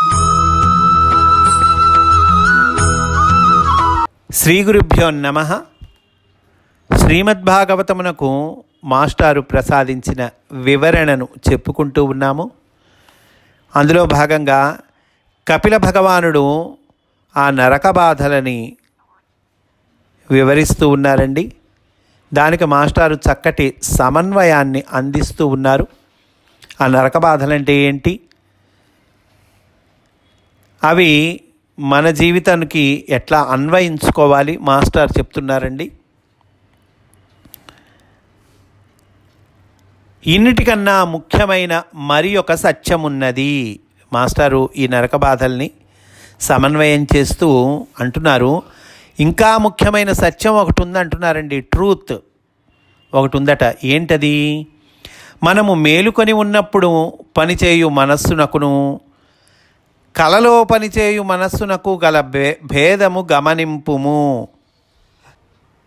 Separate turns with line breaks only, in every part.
శ్రీ గురుభ్యో నమ. శ్రీమద్భాగవతమునకు మాస్టారు ప్రసాదించిన వివరణను చెప్పుకుంటూ ఉన్నాము. అందులో భాగంగా కపిల భగవానుడు ఆ నరక బాధలని వివరిస్తూ ఉన్నారండి. దానికి మాస్టారు చక్కటి సమన్వయాన్ని అందిస్తూ ఉన్నారు. ఆ నరక బాధలంటే ఏంటి? అవి మన జీవితానికి ఎట్లా అన్వయించుకోవాలి? మాస్టర్ చెప్తున్నారండి. ఇన్నిటికన్నా ముఖ్యమైన మరి ఒక సత్యం ఉన్నది మాస్టారు ఈ నరక బాధల్ని సమన్వయం చేస్తూ అంటున్నారు. ఇంకా ముఖ్యమైన సత్యం ఒకటి ఉంది అంటున్నారండి ట్రూత్ ఒకటి ఉందట ఏంటది? మనము మేలుకొని ఉన్నప్పుడు పనిచేయు మనస్సునకును కలలో పనిచేయు మనస్సునకు గల భే భేదము గమనింపుము.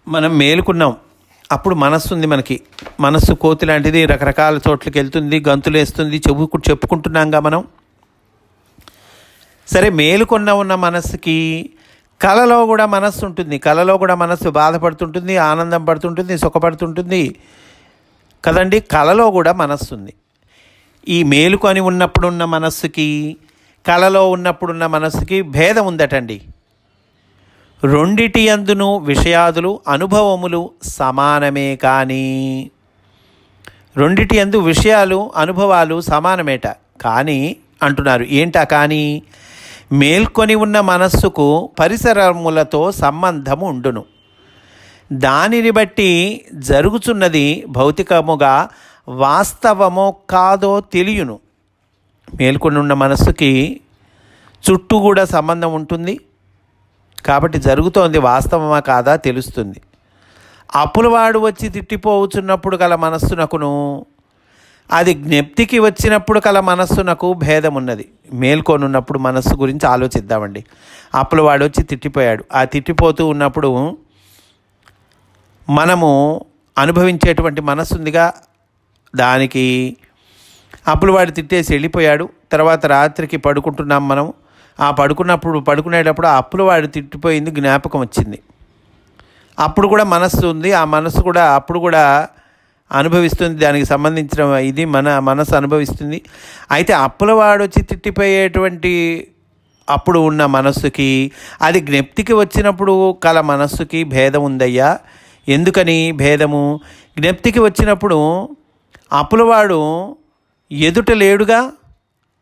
మనం మేలుకున్నాం. అప్పుడు మనస్సు ఉంది మనకి. మనస్సు కోతి లాంటిది రకరకాల చోట్లకి వెళ్తుంది గంతులేస్తుంది చెప్పుకు చెప్పుకుంటున్నాంగా మనం. సరే మేలుకొన్న ఉన్న మనస్సుకి కళలో కూడా మనస్సు ఉంటుంది కళలో కూడా మనస్సు బాధపడుతుంటుంది ఆనందం పడుతుంటుంది సుఖపడుతుంటుంది. కదండి? కళలో కూడా మనస్సు ఉంది ఈ మేలుకొని ఉన్నప్పుడున్న మనస్సుకి కళలో ఉన్నప్పుడున్న మనసుకి భేదం ఉందటండి. రెండిటి అందును విషయాదులు అనుభవములు సమానమే కానీ. రెండిటి అందు విషయాలు అనుభవాలు సమానమేట. కానీ అంటున్నారు ఏంటా కానీ? మేల్కొని ఉన్న మనస్సుకు పరిసరములతో సంబంధము ఉండును. దానిని బట్టి జరుగుతున్నది భౌతికముగా వాస్తవమో కాదో తెలియను. మేల్కొని ఉన్న మనస్సుకి చుట్టూ కూడా సంబంధం ఉంటుంది. కాబట్టి జరుగుతోంది వాస్తవమా కాదా తెలుస్తుంది. అప్పులవాడు వచ్చి తిట్టిపోవచ్చున్నప్పుడు గల మనస్సునకును అది జ్ఞప్తికి వచ్చినప్పుడు కల మనస్సునకు భేదం ఉన్నది మేల్కొనున్నప్పుడు మనస్సు గురించి ఆలోచిద్దామండి. అప్పులవాడు వచ్చి తిట్టిపోయాడు. ఆ తిట్టిపోతూ ఉన్నప్పుడు మనము అనుభవించేటువంటి మనస్సు ఉందిగా దానికి అప్పులవాడు తిట్టేసి వెళ్ళిపోయాడు. తర్వాత రాత్రికి పడుకుంటున్నాం మనం ఆ పడుకున్నప్పుడు పడుకునేటప్పుడు ఆ అప్పులవాడు తిట్టిపోయింది జ్ఞాపకం వచ్చింది. అప్పుడు కూడా మనస్సు ఉంది. ఆ మనస్సు కూడా అప్పుడు కూడా అనుభవిస్తుంది. దానికి సంబంధించిన ఇది మన మనసు అనుభవిస్తుంది. అయితే అప్పులవాడు వచ్చి తిట్టిపోయేటువంటి అప్పుడు ఉన్న మనస్సుకి అది జ్ఞప్తికి వచ్చినప్పుడు కల మనస్సుకి భేదం ఉందయ్యా. ఎందుకని భేదము? జ్ఞప్తికి వచ్చినప్పుడు అప్పులవాడు ఎదుట లేడుగా?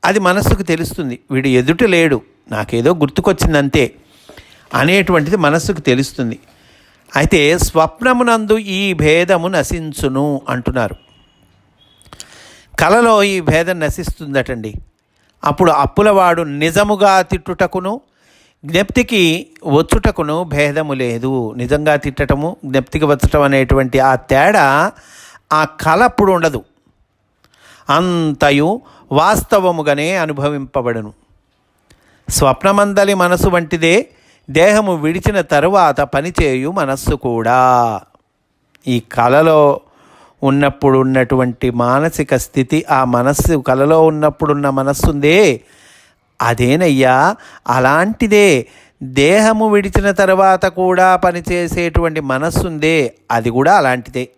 అది మనస్సుకు తెలుస్తుంది. వీడు ఎదుట లేడు. నాకేదో గుర్తుకొచ్చిందంతే అనేటువంటిది మనస్సుకు తెలుస్తుంది. అయితే స్వప్నమునందు ఈ భేదము నశించును అంటున్నారు. కలలో ఈ భేదం నశిస్తుందటండి. అప్పుడు అప్పులవాడు నిజముగా తిట్టుటకును జ్ఞప్తికి వచ్చుటకును భేదము లేదు. నిజంగా తిట్టటము జ్ఞప్తికి వచ్చటం అనేటువంటి ఆ తేడా ఆ కళ అప్పుడు ఉండదు. అంతయు వాస్తవముగానే అనుభవింపబడును. స్వప్నమందలి మనసు వంటిదే దేహము విడిచిన తరువాత పనిచేయు మనస్సు కూడా. ఈ కలలో ఉన్నప్పుడు ఉన్నటువంటి మానసిక స్థితి ఆ మనస్సు కలలో ఉన్నప్పుడున్న మనస్సుందే. అదేనయ్యా అలాంటిదే దేహము విడిచిన తర్వాత కూడా పనిచేసేటువంటి మనస్సుందే అది కూడా అలాంటిదే.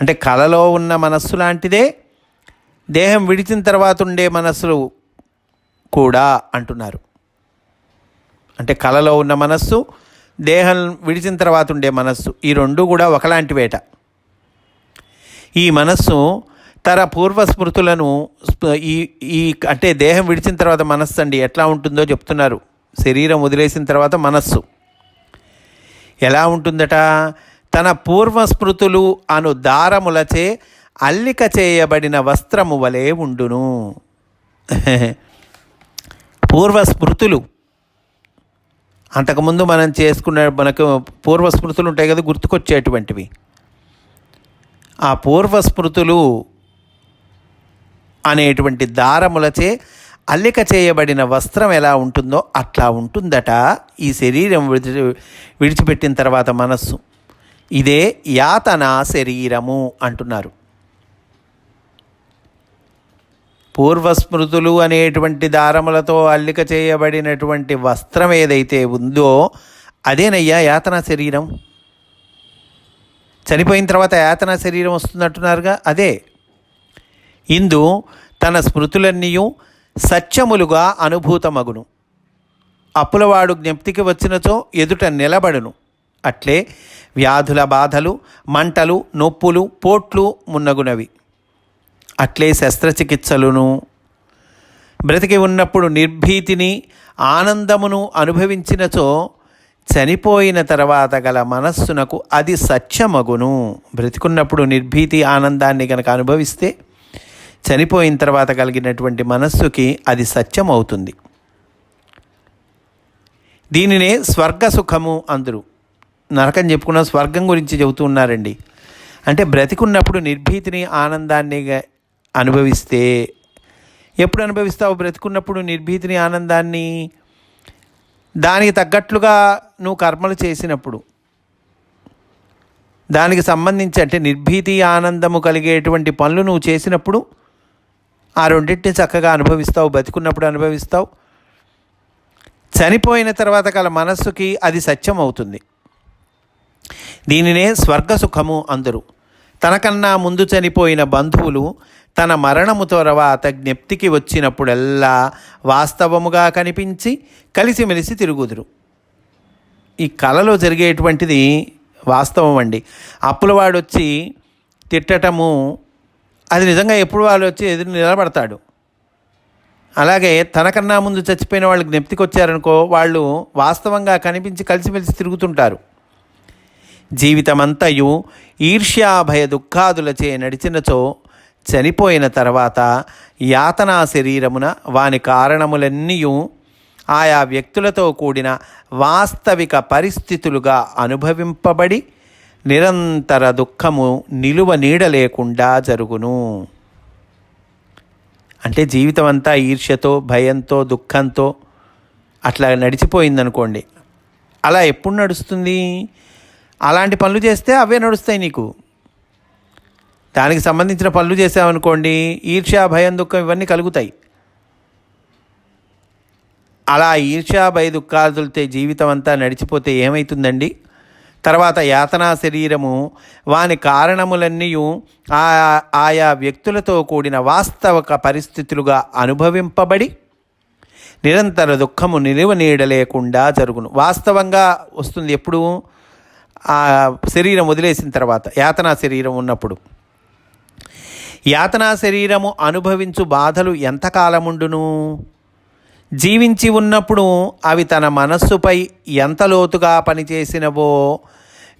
అంటే కలలో ఉన్న మనస్సు లాంటిదే దేహం విడిచిన తర్వాత ఉండే మనస్సులు కూడా అంటున్నారు. అంటే కళలో ఉన్న మనస్సు దేహం విడిచిన తర్వాత ఉండే మనస్సు ఈ రెండు కూడా ఒకలాంటి వేట. ఈ మనస్సు తన పూర్వ స్మృతులను ఈ ఈ అంటే దేహం విడిచిన తర్వాత మనస్సు అండి ఎట్లా ఉంటుందో చెప్తున్నారు. శరీరం వదిలేసిన తర్వాత మనస్సు. ఎలా ఉంటుందట? తన పూర్వ స్మృతులు అను దారములచే అల్లిక చేయబడిన వస్త్రము వలె ఉండును. పూర్వ స్మృతులు అంతకుముందు మనం చేసుకున్న మనకు పూర్వ స్మృతులు ఉంటాయి కదా గుర్తుకొచ్చేటువంటివి. ఆ పూర్వ స్మృతులు అనేటువంటి దారములచే అల్లిక చేయబడిన వస్త్రం ఎలా ఉంటుందో అట్లా ఉంటుందట. ఈ శరీరం విడిచి విడిచిపెట్టిన తర్వాత మనస్సు. ఇదే యాతన శరీరము అంటున్నారు. పూర్వస్మృతులు అనేటువంటి దారములతో అల్లిక చేయబడినటువంటి వస్త్రం ఏదైతే ఉందో అదేనయ్యా యాతన శరీరం. చనిపోయిన తర్వాత యాతన శరీరం వస్తున్నట్టున్నారుగా అదే. ఇందు తన స్మృతులన్నీ సత్యములుగా అనుభూతమగును. అప్పులవాడు జ్ఞప్తికి వచ్చినచో ఎదుట నిలబడును. అట్లే వ్యాధుల బాధలు మంటలు నొప్పులు పోట్లు మున్నగునవి. అట్లే శస్త్రచికిత్సలును. బ్రతికి ఉన్నప్పుడు నిర్భీతిని ఆనందమును అనుభవించినచో చనిపోయిన తర్వాత గల మనస్సునకు అది సత్యమగును. బ్రతికున్నప్పుడు నిర్భీతి ఆనందాన్ని కనుక అనుభవిస్తే చనిపోయిన తర్వాత కలిగినటువంటి మనస్సుకి అది సత్యం అవుతుంది దీనినే స్వర్గ సుఖము అందరూ. నరకం చెప్పుకున్న స్వర్గం గురించి చెబుతూ ఉన్నారండి. అంటే బ్రతికున్నప్పుడు నిర్భీతిని ఆనందాన్ని గ- అనుభవిస్తే ఎప్పుడు అనుభవిస్తావు? బ్రతికున్నప్పుడు నిర్భీతిని ఆనందాన్ని దానికి తగ్గట్లుగా నువ్వు కర్మలు చేసినప్పుడు. దానికి సంబంధించి అంటే నిర్భీతి ఆనందము కలిగేటువంటి పనులు నువ్వు చేసినప్పుడు ఆ రెండింటిని చక్కగా అనుభవిస్తావు బతికున్నప్పుడు అనుభవిస్తావు. చనిపోయిన తర్వాత గల మనస్సుకి అది సత్యం అవుతుంది. దీనినే స్వర్గ సుఖము అందరు. తనకన్నా ముందు చనిపోయిన బంధువులు తన మరణము తర్వాత జ్ఞప్తికి వచ్చినప్పుడెల్లా వాస్తవముగా కనిపించి కలిసిమెలిసి తిరుగుదురు. ఈ కళలో జరిగేటువంటిది వాస్తవం అండి అప్పులవాడు వచ్చి తిట్టటము అది నిజంగా ఎప్పుడు వాళ్ళు వచ్చి ఎదురు నిలబడతాడు. అలాగే తనకన్నా ముందు చచ్చిపోయిన వాళ్ళు జ్ఞప్తికి వచ్చారనుకో వాళ్ళు వాస్తవంగా కనిపించి కలిసిమెలిసి తిరుగుతుంటారు. జీవితమంతయు ఈర్ష్యాభయ దుఃఖాదులచే నడిచినచో చనిపోయిన తర్వాత యాతనా శరీరమున వాని కారణములన్నీ ఆయా వ్యక్తులతో కూడిన వాస్తవిక పరిస్థితులుగా అనుభవింపబడి నిరంతర దుఃఖము నిలువ నీడలేకుండా జరుగును. అంటే జీవితం అంతా ఈర్ష్యతో భయంతో దుఃఖంతో అట్లా నడిచిపోయిందనుకోండి. అలా ఎప్పుడు నడుస్తుంది? అలాంటి పనులు చేస్తే అవే నడుస్తాయి నీకు. దానికి సంబంధించిన పనులు చేసామనుకోండి ఈర్ష్య భయం దుఃఖం ఇవన్నీ కలుగుతాయి. అలా ఈర్ష్య భయ దుఃఖాదులతో జీవితం అంతా నడిచిపోతే ఏమవుతుందండి తర్వాత యాతనా శరీరము వాని కారణములన్నీ ఆ ఆయా వ్యక్తులతో కూడిన వాస్తవక పరిస్థితులుగా అనుభవింపబడి నిరంతర దుఃఖము నిలువ నీడలేకుండా జరుగును. వాస్తవంగా వస్తుంది ఎప్పుడు? ఆ శరీరం వదిలేసిన తర్వాత యాతనా శరీరం ఉన్నప్పుడు. యాతనా శరీరము అనుభవించు బాధలు ఎంతకాలముండును? జీవించి ఉన్నప్పుడు అవి తన మనస్సుపై ఎంత లోతుగా పనిచేసినవో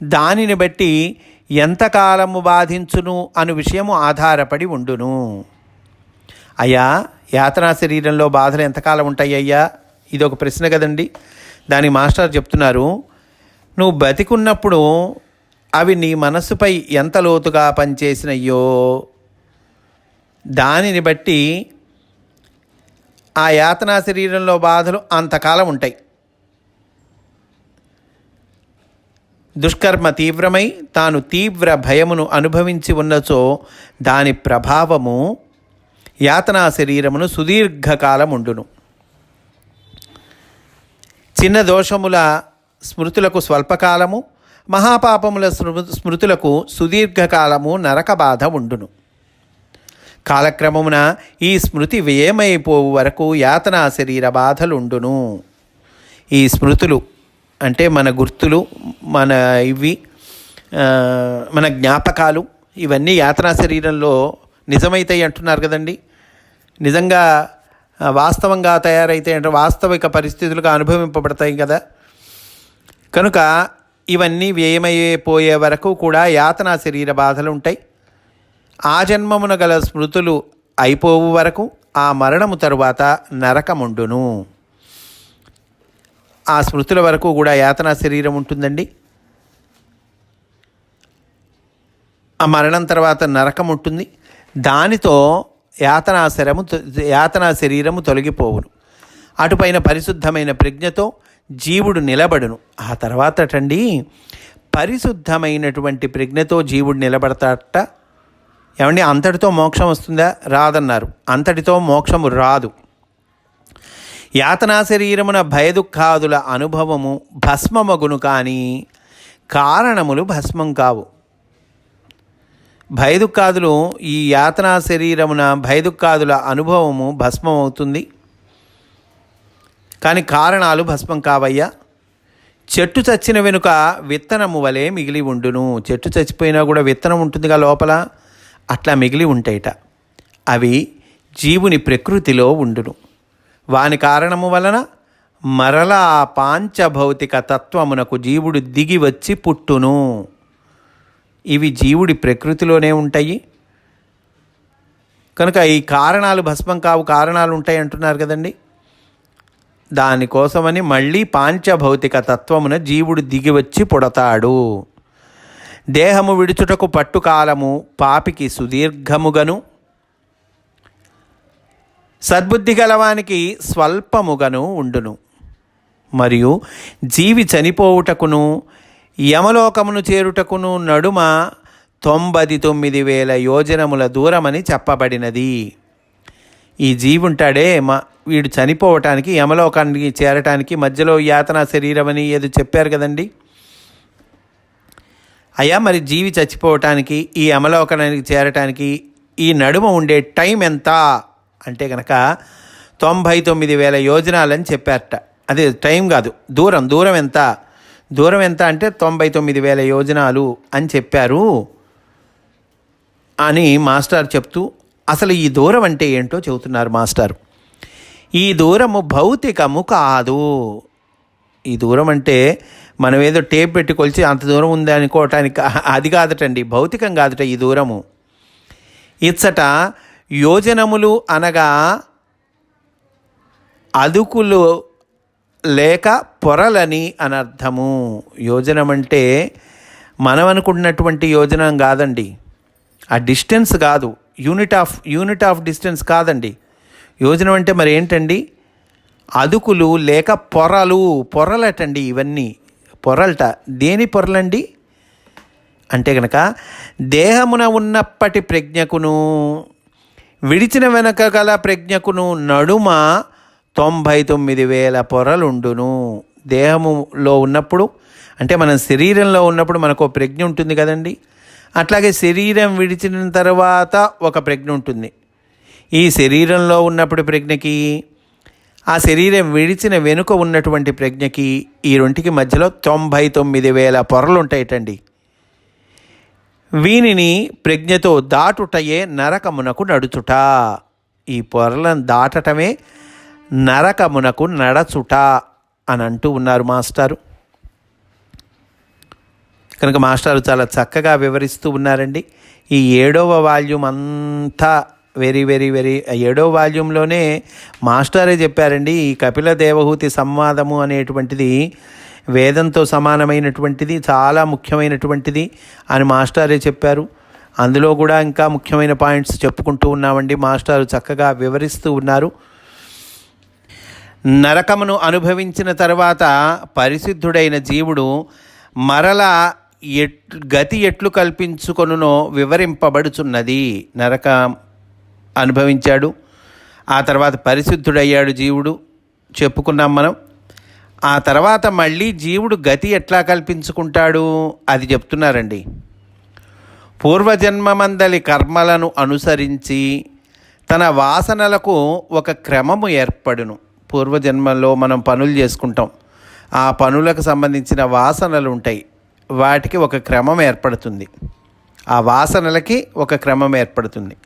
దానిని బట్టి ఎంతకాలము బాధించును అను విషయము ఆధారపడి ఉండును. అయ్యా యాతనా శరీరంలో బాధలు ఎంతకాలం ఉంటాయి అయ్యా? ఇది ఒక ప్రశ్న కదండి. దాని మాస్టర్ చెప్తున్నారు నువ్వు బతికున్నప్పుడు అవి నీ మనస్సుపై ఎంత లోతుగా పనిచేసినయ్యో దానిని బట్టి ఆ యాతనా శరీరంలో బాధలు అంతకాలం ఉంటాయి. దుష్కర్మ తీవ్రమై తాను తీవ్ర భయమును అనుభవించి ఉన్నచో దాని ప్రభావము యాతనా శరీరమును సుదీర్ఘకాలం ఉండును. చిన్న దోషముల స్మృతులకు స్వల్పకాలము మహాపాపముల స్మృ స్మృతులకు సుదీర్ఘకాలము నరక బాధ ఉండును. కాలక్రమమున ఈ స్మృతి వ్యయమైపోవు వరకు యాతనా శరీర బాధలుండును. ఈ స్మృతులు అంటే మన గుర్తులు మన ఇవి మన జ్ఞాపకాలు ఇవన్నీ యాతనా శరీరంలో నిజమైతాయి అంటున్నారు కదండి. నిజంగా వాస్తవంగా తయారైతే అంటే వాస్తవిక పరిస్థితులుగా అనుభవింపబడతాయి కదా. కనుక ఇవన్నీ వ్యయమైపోయే వరకు కూడా యాతనా శరీర బాధలు ఉంటాయి ఆ జన్మమున గల స్మృతులు అయిపోవు వరకు ఆ మరణము తరువాత నరకముండును. ఆ స్మృతుల వరకు కూడా యాతనా శరీరం ఉంటుందండి. ఆ మరణం తర్వాత నరకం ఉంటుంది. దానితో యాతనా శరము యాతనా శరీరము తొలగిపోవును. అటుపైన పరిశుద్ధమైన ప్రజ్ఞతో జీవుడు నిలబడును. ఆ తర్వాతటండి పరిశుద్ధమైనటువంటి ప్రజ్ఞతో జీవుడు నిలబడతాట ఏమండి అంతటితో మోక్షం వస్తుందా? రాదన్నారు. అంతటితో మోక్షము రాదు. యాతనా శరీరమున భయదుఖాదుల అనుభవము భస్మమగును కానీ కారణములు భస్మం కావు. భయదుఖాదులు ఈ యాతనా శరీరమున భయదుఖాదుల అనుభవము భస్మం అవుతుంది కానీ కారణాలు భస్మం కావయ్యా. చెట్టు చచ్చిన వెనుక విత్తనము వలె మిగిలి ఉండును. చెట్టు చచ్చిపోయినా కూడా విత్తనం ఉంటుందిగా లోపల. అట్లా మిగిలి ఉంటాయిట. అవి జీవుని ప్రకృతిలో ఉండును. వాని కారణము వలన మరలా ఆ పాంచభౌతిక తత్వమునకు జీవుడు దిగి వచ్చి పుట్టును. ఇవి జీవుడి ప్రకృతిలోనే ఉంటాయి. కనుక ఈ కారణాలు భస్మం కావు కారణాలు ఉంటాయి అంటున్నారు కదండి. దానికోసమని మళ్ళీ పాంచభౌతిక తత్వమున జీవుడు దిగి వచ్చి పుడతాడు. దేహము విడుచుటకు పట్టుకాలము పాపికి సుదీర్ఘముగను సద్బుద్ధి గలవానికి స్వల్పముగను ఉండును. మరియు జీవి చనిపోవుటకును యమలోకమును చేరుటకును నడుమ తొంభై తొమ్మిది వేల యోజనముల దూరమని చెప్పబడినది. ఈ జీవుంటాడే మా వీడు చనిపోవటానికి యమలోకానికి చేరటానికి మధ్యలో యాతన శరీరం అని ఏదో చెప్పారు కదండి. అయ్యా మరి జీవి చచ్చిపోవటానికి ఈ అమలోకనానికి చేరటానికి ఈ నడుమ ఉండే టైం ఎంత? అంటే కనుక తొంభై తొమ్మిది వేల యోజనాలని చెప్పారట. అదే టైం కాదు దూరం దూరం ఎంత? దూరం ఎంత అంటే తొంభై తొమ్మిది వేల యోజనాలు అని చెప్పారు అని మాస్టర్ చెప్తూ అసలు ఈ దూరం అంటే ఏంటో చెబుతున్నారు మాస్టర్. ఈ దూరము భౌతికము కాదు. ఈ దూరం అంటే మనం ఏదో టేప్ పెట్టి కొలిచి అంత దూరం ఉంది అనుకోవటానికి అది కాదటండి. భౌతికం కాదట ఈ దూరము. ఇచ్చట యోజనములు అనగా అదుకులు లేక పొరలని అనర్థము. యోజనం అంటే మనం అనుకుంటున్నటువంటి యోజనం కాదండి. ఆ డిస్టెన్స్ కాదు. Unit of unit of distance కాదండి. యోజనం అంటే మరి ఏంటండి అదుకులు లేక పొరలు పొరలటండి ఇవన్నీ. పొరలట. దేని పొరలండి? అంటే కనుక దేహమున ఉన్నప్పటి ప్రజ్ఞకును విడిచిన వెనక గల ప్రజ్ఞకును నడుమ తొంభై తొమ్మిది వేల పొరలుండును. దేహములో ఉన్నప్పుడు అంటే మనం శరీరంలో ఉన్నప్పుడు మనకు ఒక ప్రజ్ఞ ఉంటుంది కదండి. అట్లాగే శరీరం విడిచిన తర్వాత ఒక ప్రజ్ఞ ఉంటుంది. ఈ శరీరంలో ఉన్నప్పుడు ప్రజ్ఞకి ఆ శరీరం విడిచిన వెనుక ఉన్నటువంటి ప్రజ్ఞకి ఈ రెంటికి మధ్యలో తొంభై తొమ్మిది వేల పొరలు ఉంటాయటండి వీనిని ప్రజ్ఞతో దాటుటయే నరకమునకు నడుచుట. ఈ పొరలను దాటటమే నరకమునకు నడచుట అని అంటూ ఉన్నారు మాస్టారు. కనుక మాస్టారు చాలా చక్కగా వివరిస్తూ ఉన్నారండి. ఈ ఏడవ వాల్యూమ్ అంతా వెరీ వెరీ వెరీ ఏడో వాల్యూమ్లోనే మాస్టరే చెప్పారండి ఈ కపిల దేవహూతి సంవాదము అనేటువంటిది వేదంతో సమానమైనటువంటిది చాలా ముఖ్యమైనటువంటిది అని మాస్టారే చెప్పారు. అందులో కూడా ఇంకా ముఖ్యమైన పాయింట్స్ చెప్పుకుంటూ ఉన్నామండి మాస్టారు చక్కగా వివరిస్తూ ఉన్నారు. నరకమును అనుభవించిన తర్వాత పరిశుద్ధుడైన జీవుడు మరల ఎట్ గతి ఎట్లు కల్పించుకొనునో వివరింపబడుచున్నది నరకం. అనుభవించాడు. ఆ తర్వాత పరిశుద్ధుడయ్యాడు జీవుడు. చెప్పుకున్నాం మనం. ఆ తర్వాత మళ్ళీ జీవుడు గతి ఎట్లా కల్పించుకుంటాడు? అది చెప్తున్నారండి. పూర్వజన్మమందలి కర్మలను అనుసరించి తన వాసనలకు ఒక క్రమము ఏర్పడును. పూర్వజన్మలో మనం పనులు చేసుకుంటాం. ఆ పనులకు సంబంధించిన వాసనలు ఉంటాయి. వాటికి ఒక క్రమం ఏర్పడుతుంది. ఆ వాసనలకి ఒక క్రమం ఏర్పడుతుంది.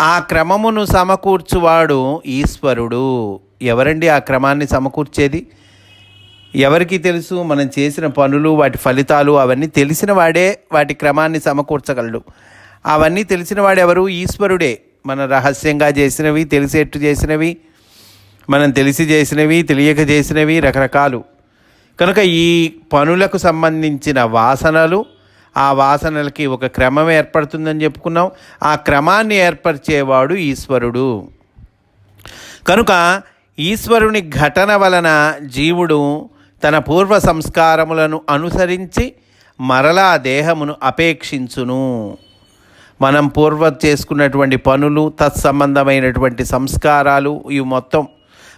ఆ క్రమమును సమకూర్చువాడు ఈశ్వరుడు. ఎవరండి ఆ క్రమాన్ని సమకూర్చేది? ఎవరికి తెలుసు మనం చేసిన పనులు వాటి ఫలితాలు అవన్నీ తెలిసిన వాడే వాటి క్రమాన్ని సమకూర్చగలడు. అవన్నీ తెలిసిన వాడెవరు ఈశ్వరుడే. మన రహస్యంగా చేసినవి తెలిసేట్టు చేసినవి మనం తెలిసి చేసినవి తెలియక చేసినవి రకరకాలు. కనుక ఈ పనులకు సంబంధించిన వాసనలు ఆ వాసనలకి ఒక క్రమం ఏర్పడుతుందని చెప్పుకున్నాం. ఆ క్రమాన్ని ఏర్పరిచేవాడు ఈశ్వరుడు. కనుక ఈశ్వరుని ఘటన వలన జీవుడు తన పూర్వ సంస్కారములను అనుసరించి మరలా దేహమును అపేక్షించును. మనం పూర్వ చేసుకున్నటువంటి పనులు తత్సంబంధమైనటువంటి సంస్కారాలు ఇవి మొత్తం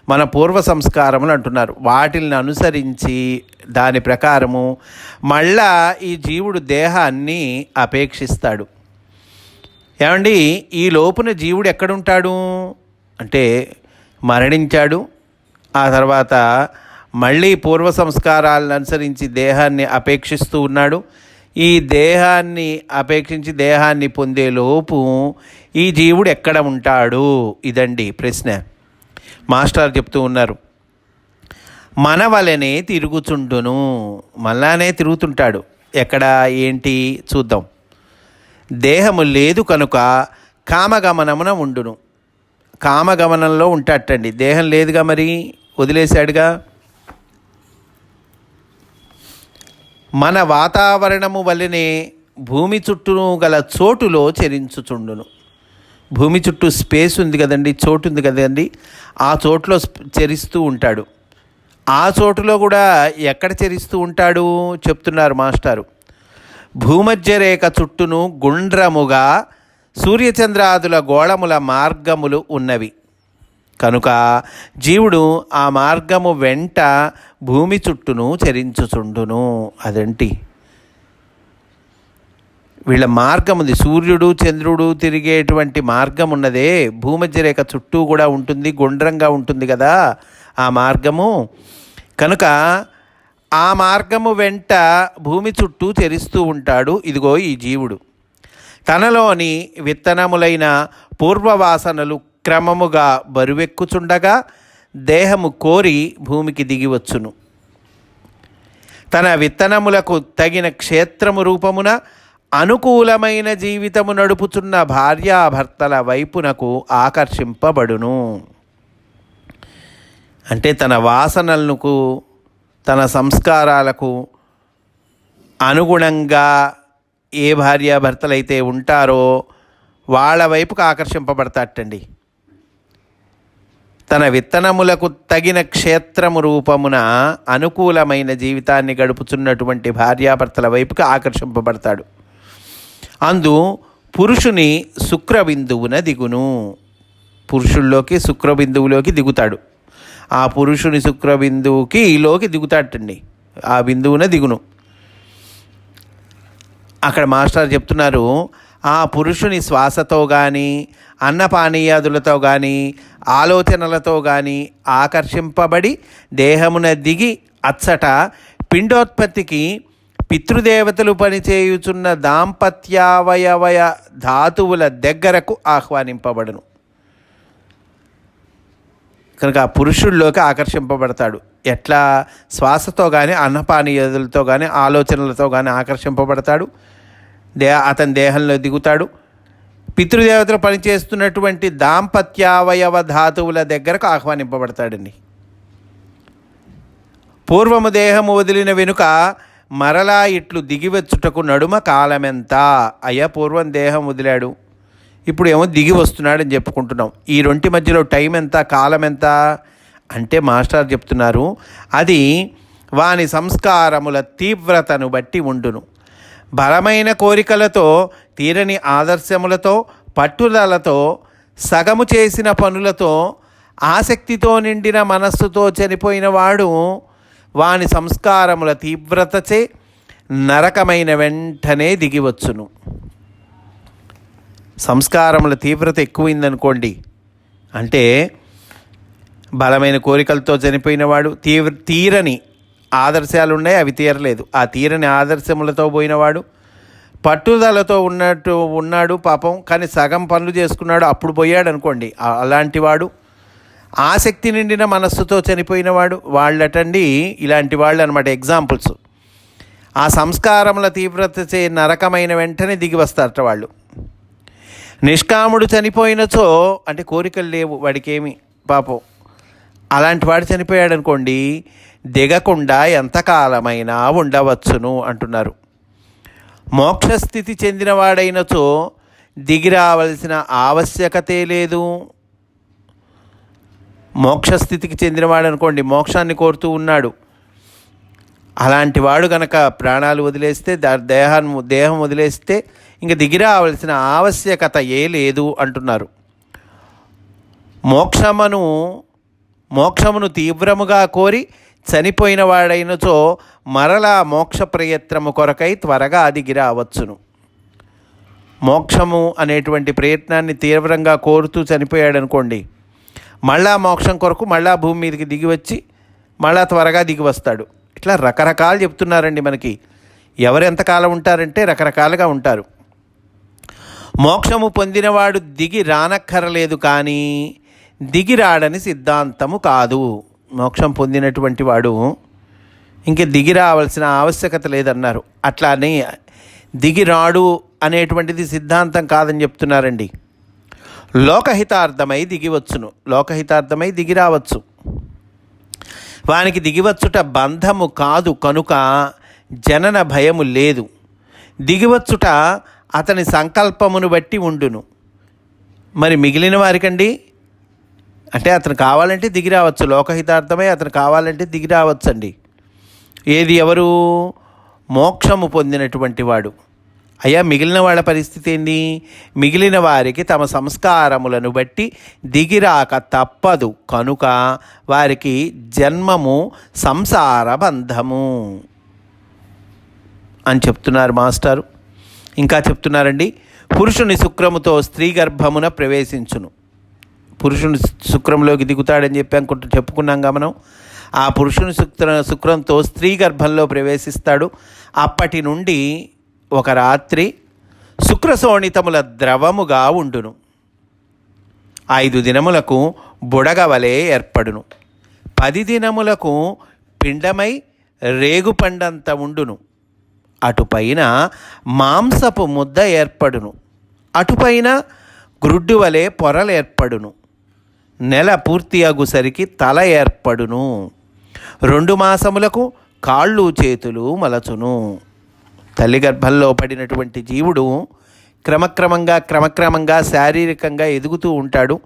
మన పూర్వ సంస్కారములు అంటున్నారు. వాటిల్ని అనుసరించి దాని ప్రకారము మళ్ళా ఈ జీవుడు దేహాన్ని అపేక్షిస్తాడు. ఏమండి? ఈ లోపున జీవుడు ఎక్కడుంటాడు? అంటే మరణించాడు. ఆ తర్వాత మళ్ళీ పూర్వ సంస్కారాలను అనుసరించి దేహాన్ని అపేక్షిస్తూ ఉన్నాడు. ఈ దేహాన్ని అపేక్షించి దేహాన్ని పొందే లోపు ఈ జీవుడు ఎక్కడ ఉంటాడు? ఇదండి ప్రశ్న. మాస్టర్ చెప్తూ ఉన్నారు మన వలనే తిరుగుచుండును మళ్ళానే తిరుగుతుంటాడు. ఎక్కడ ఏంటి? చూద్దాం. దేహము లేదు కనుక కామగమనమున ఉండును. కామగమనంలో ఉంటాటండి దేహం లేదుగా మరి? వదిలేశాడుగా. మన వాతావరణము వల్లనే భూమి చుట్టూను గల చోటులో చెరించుచుండును. భూమి చుట్టూ స్పేస్ ఉంది కదండి చోటు ఉంది కదండి ఆ చోట్లో చెరిస్తూ చరిస్తూ ఉంటాడు. ఆ చోటులో కూడా ఎక్కడ చరిస్తూ ఉంటాడు? చెప్తున్నారు మాస్టారు. భూమధ్య రేఖ చుట్టూను గుండ్రముగా సూర్యచంద్రాదుల గోళముల మార్గములు ఉన్నవి. కనుక జీవుడు ఆ మార్గము వెంట భూమి చుట్టూను చరించుచుండును. అదేంటి వీళ్ళ మార్గం ఉంది. సూర్యుడు చంద్రుడు తిరిగేటువంటి మార్గం ఉన్నదే. భూమధ్య రేఖ చుట్టూ కూడా ఉంటుంది గుండ్రంగా ఉంటుంది కదా ఆ మార్గము. కనుక ఆ మార్గము వెంట భూమి చుట్టూ చెరిస్తూ ఉంటాడు. ఇదిగో ఈ జీవుడు. తనలోని విత్తనములైన పూర్వవాసనలు క్రమముగా బరువెక్కుచుండగా దేహము కోరి భూమికి దిగివచ్చును తన విత్తనములకు తగిన క్షేత్రము రూపమున అనుకూలమైన జీవితము నడుపుచున్న భార్యాభర్తల వైపునకు ఆకర్షింపబడును. అంటే తన వాసనలకు తన సంస్కారాలకు అనుగుణంగా ఏ భార్యాభర్తలైతే ఉంటారో వాళ్ళ వైపుకు ఆకర్షింపబడతాటండి తన విత్తనములకు తగిన క్షేత్రము రూపమున అనుకూలమైన జీవితాన్ని గడుపుచున్నటువంటి భార్యాభర్తల వైపుకు ఆకర్షింపబడతాడు. అందు పురుషుని శుక్రబిందువున దిగును. పురుషుల్లోకి శుక్రబిందువులోకి దిగుతాడు. ఆ పురుషుని శుక్రబిందువుకి ఈలోకి దిగుతాడటండి ఆ బిందువున దిగును. అక్కడ మాస్టర్ చెప్తున్నారు ఆ పురుషుని శ్వాసతో కానీ అన్నపానీయాదులతో కానీ ఆలోచనలతో కానీ ఆకర్షింపబడి దేహమున దిగి అచ్చట పిండోత్పత్తికి పితృదేవతలు పనిచేయుచున్న దాంపత్యావయవయ ధాతువుల దగ్గరకు ఆహ్వానింపబడును. కనుక ఆ పురుషుల్లోకి ఆకర్షింపబడతాడు. ఎట్లా? శ్వాసతో కానీ అన్నపానీయాదులతో కానీ ఆలోచనలతో కానీ ఆకర్షింపబడతాడు. దే అతని దేహంలో దిగుతాడు. పితృదేవతలు పనిచేస్తున్నటువంటి దాంపత్యావయవ ధాతువుల దగ్గరకు ఆహ్వానింపబడతాడండి. పూర్వము దేహము వదిలిన వెనుక మరలా ఇట్లు దిగివచ్చుటకు నడుమ కాలమెంత? అయ్యా పూర్వం దేహం వదిలాడు. ఇప్పుడు ఏమో దిగి వస్తున్నాడని చెప్పుకుంటున్నాం. ఈ రెంటి మధ్యలో టైం ఎంత కాలం ఎంత? అంటే మాస్టర్ చెప్తున్నారు అది వాని సంస్కారముల తీవ్రతను బట్టి ఉండును. బలమైన కోరికలతో తీరని ఆదర్శములతో పట్టుదలతో సగము చేసిన పనులతో ఆసక్తితో నిండిన మనస్సుతో చనిపోయిన వాడు వాని సంస్కారముల తీవ్రతచే నరకమైన వెంటనే దిగివచ్చును సంస్కారముల తీవ్రత ఎక్కువైందనుకోండి అంటే బలమైన కోరికలతో చనిపోయినవాడు తీవ్ర తీరని ఆదర్శాలు ఉన్నాయి అవి తీరలేదు. ఆ తీరని ఆదర్శములతో పోయినవాడు పట్టుదలతో ఉన్నట్టు ఉన్నాడు పాపం కానీ సగం పనులు చేసుకున్నాడు అప్పుడు పోయాడు అనుకోండి అలాంటి వాడు ఆసక్తి నిండిన మనస్సుతో చనిపోయినవాడు వాళ్ళటండి ఇలాంటి వాళ్ళు అనమాట ఎగ్జాంపుల్స్. ఆ సంస్కారముల తీవ్రత చే నరకమైన వెంటనే దిగి వస్తారట వాళ్ళు. నిష్కాముడు చనిపోయినచో అంటే కోరికలు లేవు వాడికేమి పాపం. అలాంటి వాడు చనిపోయాడు అనుకోండి దిగకుండా ఎంతకాలమైనా ఉండవచ్చును అంటున్నారు. మోక్షస్థితి చెందినవాడైనచో దిగిరావలసిన ఆవశ్యకతే లేదు. మోక్షస్థితికి చెందినవాడు అనుకోండి మోక్షాన్ని కోరుతూ ఉన్నాడు. అలాంటి వాడు కనుక ప్రాణాలు వదిలేస్తే దేహం దేహాన్ని దేహం వదిలేస్తే ఇంక దిగిరావలసిన ఆవశ్యకత ఏ లేదు అంటున్నారు. మోక్షమును మోక్షమును తీవ్రముగా కోరి చనిపోయిన వాడైనచో మరలా మోక్ష ప్రయత్నము కొరకై త్వరగా దిగిరావచ్చును మోక్షము అనేటువంటి ప్రయత్నాన్ని తీవ్రంగా కోరుతూ చనిపోయాడనుకోండి మళ్ళా మోక్షం కొరకు మళ్ళా భూమి మీదకి దిగి వచ్చి మళ్ళా త్వరగా దిగి వస్తాడు. ఇట్లా రకరకాలు చెప్తున్నారండి మనకి. ఎవరు ఎంతకాలం ఉంటారంటే రకరకాలుగా ఉంటారు. మోక్షము పొందినవాడు దిగి రానక్కరలేదు కానీ దిగి రాడని సిద్ధాంతము కాదు. మోక్షం పొందినటువంటి వాడు ఇంక దిగి రావాల్సిన ఆవశ్యకత లేదన్నారు. అట్లానే దిగి రాడు అనేటువంటిది సిద్ధాంతం కాదని చెప్తున్నారండి. లోకహితార్థమై దిగివచ్చును. లోకహితార్థమై దిగిరావచ్చు వానికి దిగివచ్చుట బంధము కాదు కనుక జనన భయము లేదు. దిగివచ్చుట అతని సంకల్పమును బట్టి ఉండును. మరి మిగిలిన వారికండి? అంటే అతను కావాలంటే దిగి రావచ్చు. లోకహితార్థమై అతను కావాలంటే దిగి రావచ్చండి. ఏది ఎవరు? మోక్షము పొందినటువంటి వాడు. అయ్యా మిగిలిన వాళ్ళ పరిస్థితి ఏంది? మిగిలిన వారికి తమ సంస్కారములను బట్టి దిగిరాక తప్పదు. కనుక వారికి జన్మము సంసార బంధము అని చెప్తున్నారు మాస్టారు. ఇంకా చెప్తున్నారండి పురుషుని శుక్రముతో స్త్రీ గర్భమున ప్రవేశించును. పురుషుని శుక్రంలోకి దిగుతాడని చెప్పి అనుకుంటూ చెప్పుకున్నాంగా మనం. ఆ పురుషుని శుక్ర శుక్రంతో స్త్రీ గర్భంలో ప్రవేశిస్తాడు. అప్పటి నుండి ఒక రాత్రి శుక్రశోణితముల ద్రవముగా ఉండును. ఐదు దినములకు బుడగవలే ఏర్పడును. పది దినములకు పిండమై రేగుపండంత ఉండును. అటుపైన మాంసపు ముద్ద ఏర్పడును. అటుపైన గ్రుడ్డు వలె పొరలు ఏర్పడును. నెల పూర్తి అగుసరికి తల ఏర్పడును. రెండు మాసములకు కాళ్ళు చేతులు మలచును. తల్లి గర్భంలో పడినటువంటి జీవుడు క్రమక్రమంగా క్రమక్రమంగా శారీరకంగా ఎదుగుతూ ఉంటాడు.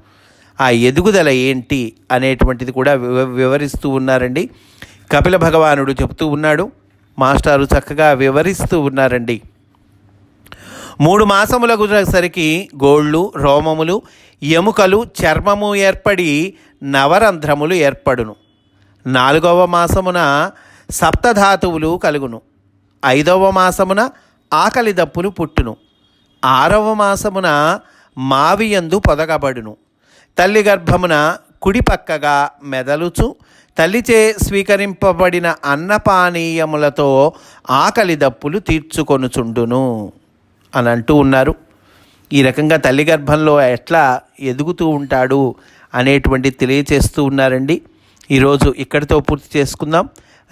ఆ ఎదుగుదల ఏంటి అనేటువంటిది కూడా వివ వివరిస్తూ ఉన్నారండి. కపిల భగవానుడు చెప్తూ ఉన్నాడు. మాస్టారు చక్కగా వివరిస్తూ ఉన్నారండి. మూడు మాసములకు సరికి గోళ్ళు రోమములు ఎముకలు చర్మము ఏర్పడి నవరంధ్రములు ఏర్పడును. నాలుగవ మాసమున సప్తధాతువులు కలుగును. ఐదవ మాసమున ఆకలి దప్పులు పుట్టును. ఆరవ మాసమున మావియందు పొదగబడును. తల్లి గర్భమున కుడి పక్కగా మెదలుచు తల్లిచే స్వీకరింపబడిన అన్నపానీయములతో ఆకలి దప్పులు తీర్చుకొనుచుండును అని అంటూ ఉన్నారు. ఈ రకంగా తల్లి గర్భంలో ఎట్లా ఎదుగుతూ ఉంటాడు అనేటువంటి తెలియచేస్తూ ఉన్నారండి. ఈరోజు ఇక్కడితో పూర్తి చేసుకుందాం.